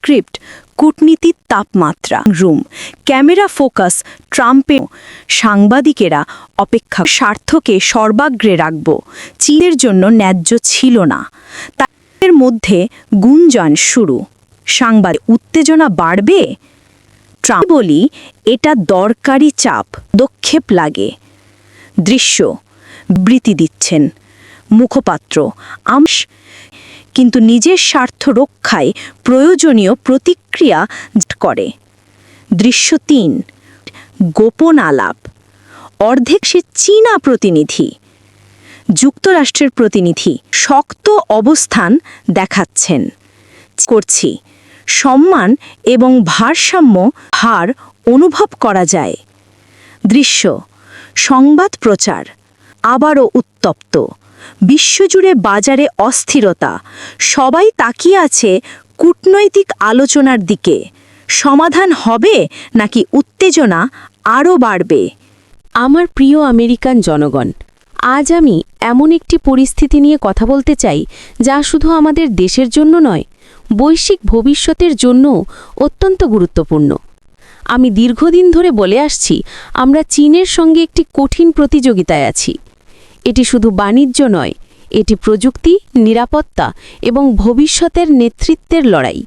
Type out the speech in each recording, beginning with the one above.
Script, কূটনীতির তাপমাত্রা, room, camera focus, ট্রাম্পে, সাংবাদিকেরা অপেক্ষা, স্বার্থকে সর্বাগ্রে রাখব। চীনের জন্য ন্যায্য ছিল না। তাদের মধ্যে গুঞ্জন শুরু। সাংবাদ, উত্তেজনা বাড়বে? ট্রাম্প বলি, এটা দরকারি চাপ, দক্ষেপ লাগে। দৃশ্য, বৃত্তি দিচ্ছেন। মুখপাত্র আমস কিন্তু নিজের স্বার্থ রক্ষায় প্রয়োজনীয় প্রতিক্রিয়া করে। দৃশ্য তিন, গোপন আলাপ। অর্ধেক সে চীনা প্রতিনিধি, যুক্তরাষ্ট্রের প্রতিনিধি, শক্ত অবস্থান দেখাচ্ছেন। করছি, সম্মান এবং ভারসাম্য হার অনুভব করা যায়। দৃশ্য, সংবাদ প্রচার, আবারও উত্তপ্ত। বিশ্বজুড়ে বাজারে অস্থিরতা। সবাই তাকিয়ে আছে কূটনৈতিক আলোচনার দিকে। সমাধান হবে নাকি উত্তেজনা আরও বাড়বে? আমার প্রিয় আমেরিকান জনগণ, আজ আমি এমন একটি পরিস্থিতি নিয়ে কথা বলতে চাই যা শুধু আমাদের দেশের জন্য নয়, বৈশ্বিক ভবিষ্যতের জন্য অত্যন্ত গুরুত্বপূর্ণ। আমি দীর্ঘদিন ধরে বলে আসছি, আমরা চীনের সঙ্গে একটি কঠিন প্রতিযোগিতায় আছি। এটি শুধু বাণিজ্য নয়, এটি প্রযুক্তি, নিরাপত্তা এবং ভবিষ্যতের নেতৃত্বের লড়াই।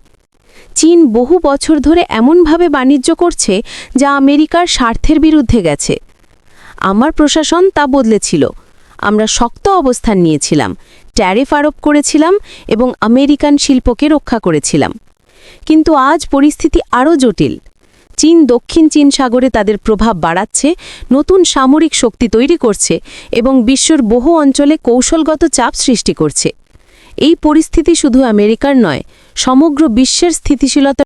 চীন বহু বছর ধরে এমনভাবে বাণিজ্য করছে যা আমেরিকার স্বার্থের বিরুদ্ধে গেছে। আমার প্রশাসন তা বদলেছিল। আমরা শক্ত অবস্থান নিয়েছিলাম, ট্যারিফ আরোপ করেছিলাম এবং আমেরিকান শিল্পকে রক্ষা করেছিলাম। কিন্তু আজ পরিস্থিতি আরও জটিল। চীন, দক্ষিণ চীন সাগরে তাদের প্রভাব বাড়াচ্ছে, নতুন সামরিক শক্তি তৈরি করছে এবং বিশ্বর বহু অঞ্চলে কৌশলগত চাপ সৃষ্টি করছে। এই পরিস্থিতি শুধু আমেরিকার নয়, সমগ্র বিশ্বের স্থিতিশীলতা